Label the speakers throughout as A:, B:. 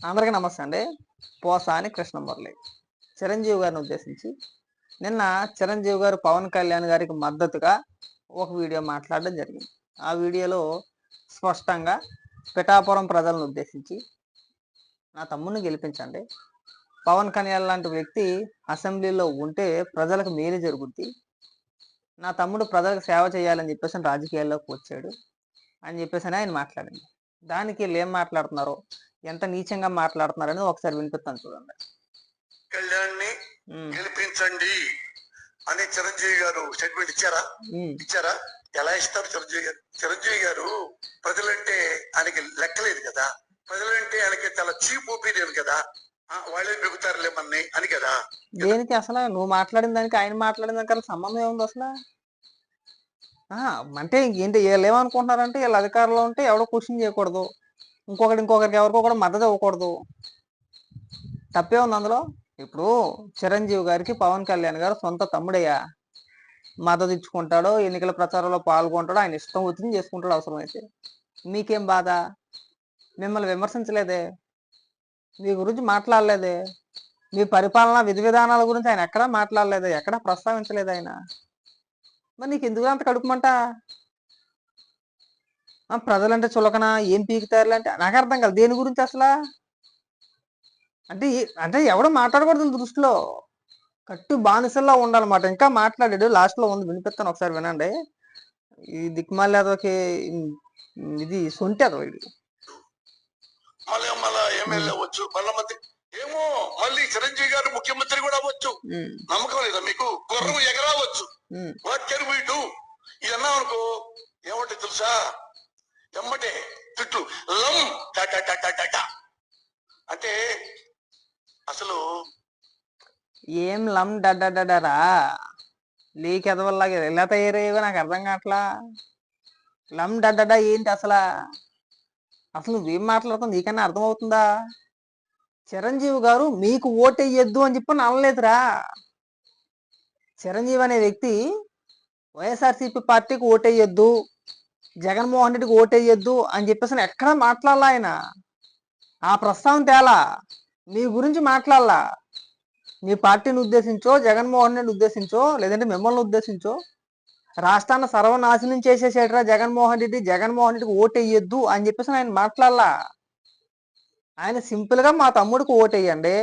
A: అందరికీ నమస్తే అండి. పోసాని కృష్ణమురళి చిరంజీవి గారిని ఉద్దేశించి నిన్న చిరంజీవి గారు పవన్ కళ్యాణ్ గారికి మద్దతుగా ఒక వీడియో మాట్లాడడం జరిగింది. ఆ వీడియోలో స్పష్టంగా పిఠాపురం ప్రజలను ఉద్దేశించి నా తమ్ముడిని గెలిపించండి. పవన్ కళ్యాణ్ లాంటి వ్యక్తి అసెంబ్లీలో ఉంటే ప్రజలకు మేలు జరుగుద్ది. నా తమ్ముడు ప్రజలకు సేవ చేయాలని చెప్పేసి రాజకీయాల్లోకి వచ్చాడు అని చెప్పేసి ఆయన మాట్లాడింది. దానికి వీళ్ళు ఏం మాట్లాడుతున్నారో ఎంత నీచంగా మాట్లాడుతున్నారని ఒకసారి వినిపిస్తాను చూడండి.
B: కళ్యాణ్ని గెలిపించండి అని చిరంజీవి గారు స్టేట్మెంట్ ఇచ్చారా? ఇచ్చారా? ఎలా ఇస్తారు చిరంజీవి గారు? చిరంజీవి గారు ప్రజలంటే ఆయనకి లెక్కలేదు కదా. ప్రజలంటే ఆయనకి చాలా చీప్ ఒపీనియన్ కదా. ఆ, వాళ్ళే పెరుగుతారులే మన్ని అని కదా.
A: దేనికి అసలు? నువ్వు మాట్లాడిన దానికి ఆయన మాట్లాడిన దానికి సంబంధం ఏముంది అసలు? ఆ, అంటే ఏంటి వీళ్ళు ఏమనుకుంటున్నారంటే వీళ్ళ అధికారంలో ఉంటే ఎవడో క్వశ్చన్ చేయకూడదు. ఇంకొకటి ఇంకొకరికి ఎవరికో కూడా మద్దతు ఇవ్వకూడదు. తప్పే ఉంది అందులో. ఇప్పుడు చిరంజీవి గారికి పవన్ కళ్యాణ్ గారు సొంత తమ్ముడయ్యా. మద్దతు ఇచ్చుకుంటాడో ఎన్నికల ప్రచారంలో పాల్గొంటాడో ఆయన ఇష్టం వచ్చింది చేసుకుంటాడు అవసరమైతే. మీకేం బాధ? మిమ్మల్ని విమర్శించలేదే? మీ గురించి మాట్లాడలేదే? మీ పరిపాలన విధి విధానాల గురించి ఆయన ఎక్కడా మాట్లాడలేదు? ఎక్కడా ప్రస్తావించలేదు ఆయన? మరి నీకు ఎందుకు అంత కడుపుమంట ప్రజలంటే చులకన ఏం పీకుతారు అంటే నాకు అర్థం కాదు. దేని గురించి అసలు? అంటే అంటే ఎవడో మాట్లాడకూడదు దృష్టిలో. కట్టు బానిసల్లా ఉండాలన్నమాట. ఇంకా మాట్లాడాడు. లాస్ట్లో ఉంది. వినిపిస్తాను. ఒకసారి వినండి. ఈ దిక్మాలి అదొక ఇది సొంటి అదో ఇది.
B: అవ్వచ్చు ఏమో మళ్ళీ చిరంజీవి గారు ముఖ్యమంత్రి కూడా అవ్వచ్చు. నమ్మకం లేదా మీకు? గుర్రం ఎగరావచ్చు. వాట్ కెన్ వీ డూ ఇది అన్నాం అనుకో. ఏమంటే తెలుసా? ఎమ్మటే తిట్లు. లం అంటే అసలు
A: ఏం లం డడ్డరా లీక్ ఎదవల్లాగా ఎలా తయారయ్యేవో నాకు అర్థం కావట్లా? లమ్ డడ్డడ ఏంటి అసలు? అసలు నువ్వేం మాట్లాడుతుంది నీకన్నా అర్థమవుతుందా? చిరంజీవి గారు మీకు ఓటెయ్యొద్దు అని చెప్పి అనలేదురా. చిరంజీవి అనే వ్యక్తి వైఎస్ఆర్సీపీ పార్టీకి ఓటెయ్యొద్దు జగన్మోహన్ రెడ్డికి ఓటెయ్యొద్దు అని చెప్పేసి ఎక్కడ మాట్లాడాల ఆయన. ఆ ప్రస్తావన తేలా. మీ గురించి మాట్లాడాలా. మీ పార్టీని ఉద్దేశించో జగన్మోహన్ రెడ్డి ఉద్దేశించో లేదంటే మిమ్మల్ని ఉద్దేశించో రాష్ట్రాన్ని సర్వనాశనం చేసేసేటరా జగన్మోహన్ రెడ్డి జగన్మోహన్ రెడ్డికి ఓటు అని చెప్పేసి ఆయన మాట్లాడాలా. ఆయన సింపుల్గా మా తమ్ముడికి ఓటేయండి వేయండి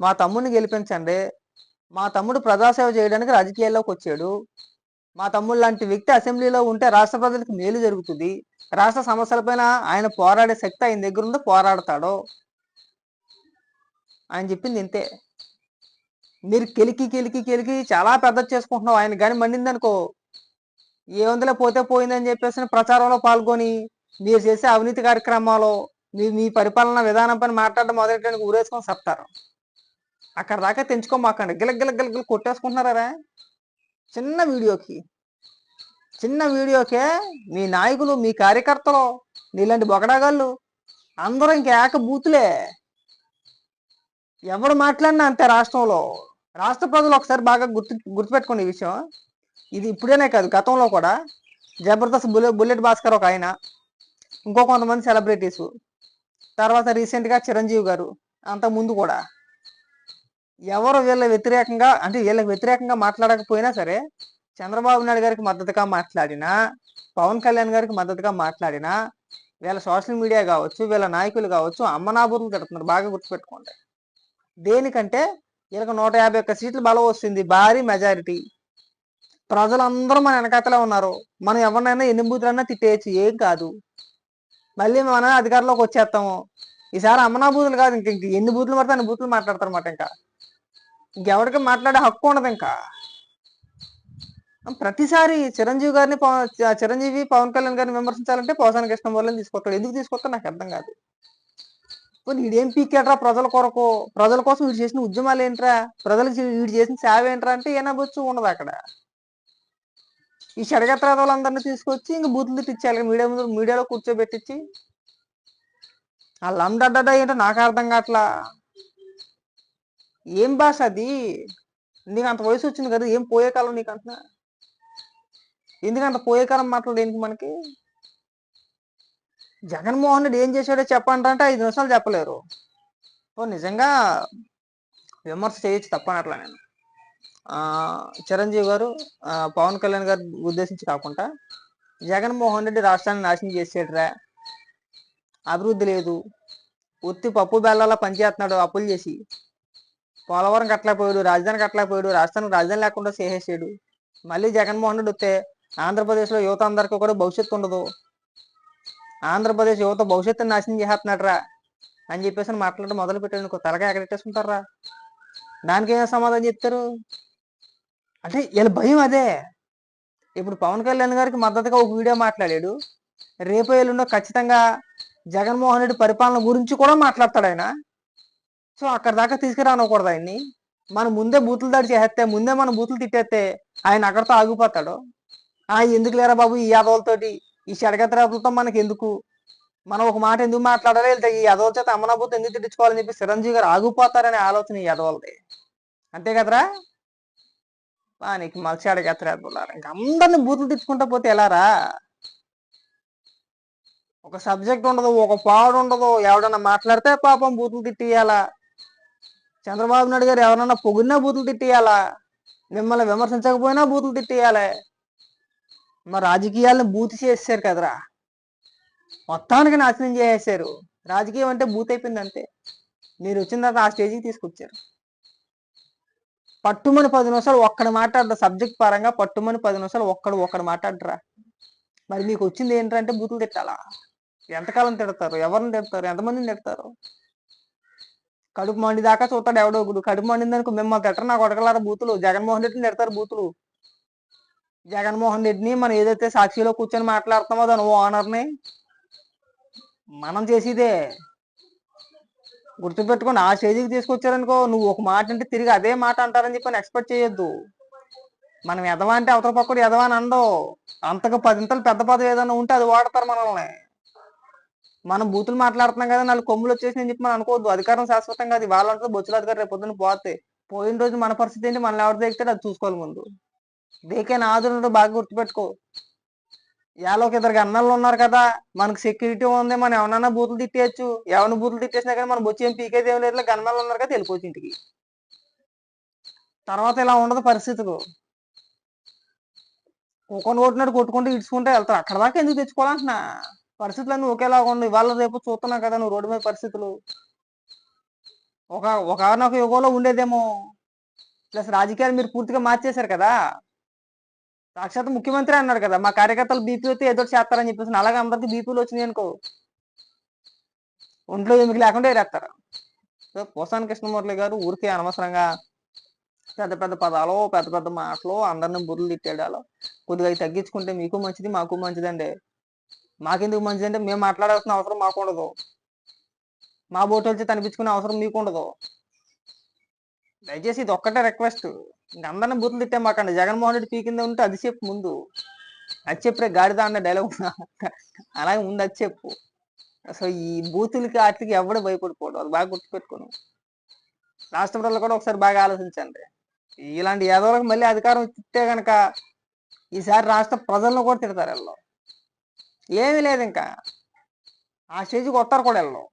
A: మా తమ్ముడిని గెలిపించండి మా తమ్ముడు ప్రజాసేవ చేయడానికి రాజకీయాల్లోకి వచ్చాడు మా తమ్ముడు లాంటి వ్యక్తి అసెంబ్లీలో ఉంటే రాష్ట్ర ప్రజలకు మేలు జరుగుతుంది. రాష్ట్ర సమస్యలపైన ఆయన పోరాడే శక్తి ఆయన దగ్గర ఉందో పోరాడతాడు ఆయన చెప్పింది ఇంతే. మీరు కెలికి కెలికి కెలికి చాలా పెద్ద చేసుకుంటున్నావు. ఆయన కానీ మండిందనుకో ఏ వందలే పోతే పోయిందని చెప్పేసి ప్రచారంలో పాల్గొని మీరు చేసే అవినీతి కార్యక్రమాలు మీ మీ పరిపాలన విధానం పైన మాట్లాడడం మొదలెట్టడానికి ఊరేసుకొని సత్తారు. అక్కడ దాకా తెంచుకోమాకండి. గిల గిల గిల కొట్టేసుకుంటున్నారా? చిన్న వీడియోకి చిన్న వీడియోకే మీ నాయకులు మీ కార్యకర్తలు నీలాంటి బొగడాగాళ్ళు అందరూ ఇంకేక బూతులే. ఎవరు మాట్లాడినా అంతే రాష్ట్రంలో. రాష్ట్ర ప్రజలు ఒకసారి బాగా గుర్తు గుర్తుపెట్టుకోండి ఈ విషయం. ఇది ఇప్పుడేనే కాదు గతంలో కూడా జబర్దస్త్ బుల్లెట్ బుల్లెట్ భాస్కర్ ఒక ఆయన ఇంకో కొంతమంది సెలబ్రిటీస్. తర్వాత రీసెంట్గా చిరంజీవి గారు అంత ముందు కూడా. ఎవరు వీళ్ళ వ్యతిరేకంగా అంటే వీళ్ళకి వ్యతిరేకంగా మాట్లాడకపోయినా సరే చంద్రబాబు నాయుడు గారికి మద్దతుగా మాట్లాడినా పవన్ కళ్యాణ్ గారికి మద్దతుగా మాట్లాడినా వీళ్ళ సోషల్ మీడియా కావచ్చు వీళ్ళ నాయకులు కావచ్చు అమ్మనాబుర్లు తిడుతున్నారు బాగా గుర్తుపెట్టుకోండి. దేనికంటే వీళ్ళకి నూట యాభై ఒక్క సీట్లు బలం వస్తుంది భారీ మెజారిటీ ప్రజలందరూ మన వెనకాతలే ఉన్నారు. మనం ఎవరినైనా ఎన్ని బూతులన్నా తిట్టేయచ్చు ఏం కాదు. మళ్ళీ మన అధికారంలోకి వచ్చేస్తాము. ఈసారి అమ్మనా బూతులు కాదు ఇంక ఇంక ఎన్ని బూతులు పడితే అన్ని బూతులు మాట్లాడతారు అన్నమాట ఇంకా. ఇంకెవరికి మాట్లాడే హక్కు ఉండదు ఇంకా. ప్రతిసారి చిరంజీవి గారిని చిరంజీవి పవన్ కళ్యాణ్ గారిని విమర్శించాలంటే పోసాని కృష్ణ వాళ్ళని తీసుకొస్తాడు. ఎందుకు తీసుకొస్తాడు? నాకు అర్థం కాదు. పోనీ వీడేం పీకేట్రా ప్రజల కొరకు? ప్రజల కోసం వీడు చేసిన ఉద్యమాలు ఏంట్రా? ప్రజలకు వీడు చేసిన సేవ ఏంట్రా అంటే ఏనబొచ్చు ఉండదు అక్కడ. ఈ షడగత్రాదవులందరినీ తీసుకొచ్చి ఇంక బూతులు తిట్టించాలి మీడియా ముందు మీడియాలో కూర్చోబెట్టించి ఆ లండడ్డ ఏంటో నాకు అర్థం కావట్లా. ఏం భాష అది? నీకు అంత వయసు వచ్చింది కదా ఏం పోయే కాలం నీకు అంటున్నా ఎందుకంత అంత పోయే కాలం మాటలు మనకి? జగన్మోహన్ రెడ్డి ఏం చేశాడో చెప్పండి అంటే ఐదు నిమిషాలు చెప్పలేరు. ఓ నిజంగా విమర్శ చేయొచ్చు తప్పనట్లా నేను. చిరంజీవి గారు పవన్ కళ్యాణ్ గారు ఉద్దేశించి కాకుండా జగన్మోహన్ రెడ్డి రాష్ట్రాన్ని నాశనం చేసేట్రా. అభివృద్ధి లేదు. ఉత్తి పప్పు బెల్లాల పనిచేస్తున్నాడు అప్పులు చేసి. పోలవరం కట్టలేకపోయాడు రాజధాని కట్టలేకపోయాడు రాష్ట్రానికి రాజధాని లేకుండా చేసేసాడు. మళ్ళీ జగన్మోహన్ రెడ్డి వస్తే ఆంధ్రప్రదేశ్లో యువత అందరికీ కూడా భవిష్యత్తు ఉండదు. ఆంధ్రప్రదేశ్ యువత భవిష్యత్తుని నాశనం చేస్తున్నాడు రా అని చెప్పేసి మాట్లాడడం మొదలు పెట్టాడు తలగా ఎక్కడెట్టేసుకుంటారా దానికి ఏం సమాధానం చెప్తారు? అంటే వీళ్ళ భయం అదే. ఇప్పుడు పవన్ కళ్యాణ్ గారికి మద్దతుగా ఒక వీడియో మాట్లాడాడు. రేపు ఎల్లుండో ఖచ్చితంగా జగన్మోహన్ రెడ్డి పరిపాలన గురించి కూడా మాట్లాడతాడు ఆయన. సో అక్కడ దాకా తీసుకురానకూడదు ఆయన్ని. మనం ముందే బూతులు దాడి చేస్తే ముందే మనం బూతులు తిట్టేస్తే ఆయన అక్కడితో ఆగిపోతాడు. ఆ ఎందుకు లేరా బాబు ఈ యాదవులతోటి? ఈ షడగత్రాలతో మనకి ఎందుకు మనం ఒక మాట ఎందుకు మాట్లాడాలి? వెళ్తే ఈ యాదవుల చేత అమ్మనాబోతు ఎందుకు తిట్టించుకోవాలని చెప్పి చిరంజీవి గారు ఆగిపోతారనే ఆలోచన ఈ యాదవులది. అంతే కదరా? నీకు మలసి అడగత్రాతులారా ఇంక అందరిని బూతులు తిట్టుకుంటా పోతే ఎలారా? ఒక సబ్జెక్ట్ ఉండదు ఒక పాడు ఉండదు. ఎవడన్నా మాట్లాడితే పాపం బూతులు తిట్టియాలా? చంద్రబాబు నాయుడు గారు ఎవరన్నా పొగిడినా బూతులు తిట్టేయాలా? మిమ్మల్ని విమర్శించకపోయినా బూతులు తిట్టియాలి. మరి రాజకీయాలను బూతి చేసేసారు కదరా? మొత్తానికి నాశనం చేసేసారు రాజకీయం అంటే బూత్ అయిపోయింది అంతే. మీరు వచ్చిన తర్వాత ఆ స్టేజ్కి తీసుకొచ్చారు. పట్టుమని పది నిమిషాలు ఒక్కడు మాట్లాడరా? సబ్జెక్ట్ పరంగా పట్టుమని పది నిమిషాలు ఒక్కడు ఒక్కడు మాట్లాడరా? మరి మీకు వచ్చింది ఏంటంటే బూతులు తిట్టాలా? ఎంతకాలం తిడతారు? ఎవరిని తిడతారు? ఎంతమందిని తిడతారు? కడుపు మండి దాకా చూస్తాడు ఎవడో ఒకడు. కడుపు మండిందనుకో మిమ్మల్ని తిట్టరు. నాకు కొడకలారా బూతులు. జగన్మోహన్ రెడ్డిని తిడతారు బూతులు. జగన్మోహన్ రెడ్డిని మనం ఏదైతే సాక్షిలో కూర్చొని మాట్లాడుతామో దాని ఓనర్ని మనం చేసేదే. గుర్తుపెట్టుకోండి ఆ స్టేజ్కి తీసుకొచ్చారనుకో నువ్వు ఒక మాట అంటే తిరిగి అదే మాట అంటారని చెప్పి ఎక్స్పెక్ట్ చేయొద్దు. మనం ఎదవా అంటే అవతల పక్కడు ఎదవా అని అండవు అంతకు పదింతలు పెద్ద పదవి ఏదైనా ఉంటే అది వాడతారు మనల్ని. మనం బూతులు మాట్లాడుతున్నాం కదా నాలుగు కొమ్ములు వచ్చేసి అని చెప్పి మనం అనుకోవద్దు. అధికారం శాశ్వతం కాదు. వాళ్ళ ఉంటుంది బొచ్చుల అధికారం రేపు పొద్దున్న పోతే పోయిన రోజు మన పరిస్థితి ఏంటి? మనల్ని ఎవరు దేకితే అది చూసుకోవాలి ముందు. దేకే నాదులు బాగా గుర్తుపెట్టుకో. యాలోకి ఇద్దరు అన్నలు ఉన్నారు కదా మనకు సెక్యూరిటీ ఉంది మనం ఎవరన్నా బూతులు తిట్టేయచ్చు. ఎవరిని బూతులు తిట్టేసినా కానీ మనం బొచ్చి ఏం పీకేది ఏం లేదు గన్నలు ఉన్నారు కదా వెళ్ళిపోవచ్చు ఇంటికి. తర్వాత ఇలా ఉండదు పరిస్థితులు. ఒక్కొని కొట్టినట్టు కొట్టుకుంటూ ఇడ్చుకుంటే వెళ్తారు. అక్కడ దాకా ఎందుకు తెచ్చుకోవాలంటున్నా? పరిస్థితులన్నీ ఒకేలాగా ఉండవు ఇవాళ రేపు చూస్తున్నావు కదా నువ్వు రోడ్డు మీద పరిస్థితులు. ఒక ఒకనొక యుగంలో ఉండేదేమో. ప్లస్ రాజకీయాలు మీరు పూర్తిగా మార్చేశారు కదా. సాక్షాత్ ముఖ్యమంత్రి అన్నారు కదా మా కార్యకర్తలు బీపీ వస్తే ఏదో చేస్తారని చెప్పేసి అలాగే అందరికి బీపీలు వచ్చినాయి అనుకో. ఒంట్లో ఎమికి లేకుండా ఏరేస్తారు సో పోసాని కృష్ణమురళి గారు ఊరికే అనవసరంగా పెద్ద పెద్ద పదాలు పెద్ద పెద్ద మాటలు అందరిని బుర్రలు తిట్టేడాలో కొద్దిగా తగ్గించుకుంటే మీకు మంచిది మాకు మంచిదండి. మాకెందుకు మంచిది అంటే మేము మాట్లాడాల్సిన అవసరం మాకు ఉండదు మా బోటు వచ్చి తనిపించుకునే అవసరం మీకు ఉండదు దయచేసి ఇది ఒక్కటే రిక్వెస్ట్. ఇంక అందరిని బూతులు తిట్టే మాకండి. జగన్మోహన్ రెడ్డి పీకింద ఉంటే అది చెప్పు ముందు. అది చెప్పే గాడిద అన్న డైలాగ్ అలాగే ముందు అది చెప్పు. సో ఈ బూతులకి వాటికి ఎవడు భయపడిపోవడం అది బాగా గుర్తుపెట్టుకోను. రాష్ట్ర ప్రజలు కూడా ఒకసారి బాగా ఆలోచించండి. ఇలాంటి యాదవులకు మళ్ళీ అధికారం తిట్టే కనుక ఈసారి రాష్ట్ర ప్రజలను కూడా తిడతారు వీళ్ళు. ఏమీ లేదు ఇంకా ఆ స్టేజ్కి వస్తారు కూడా వీళ్ళు.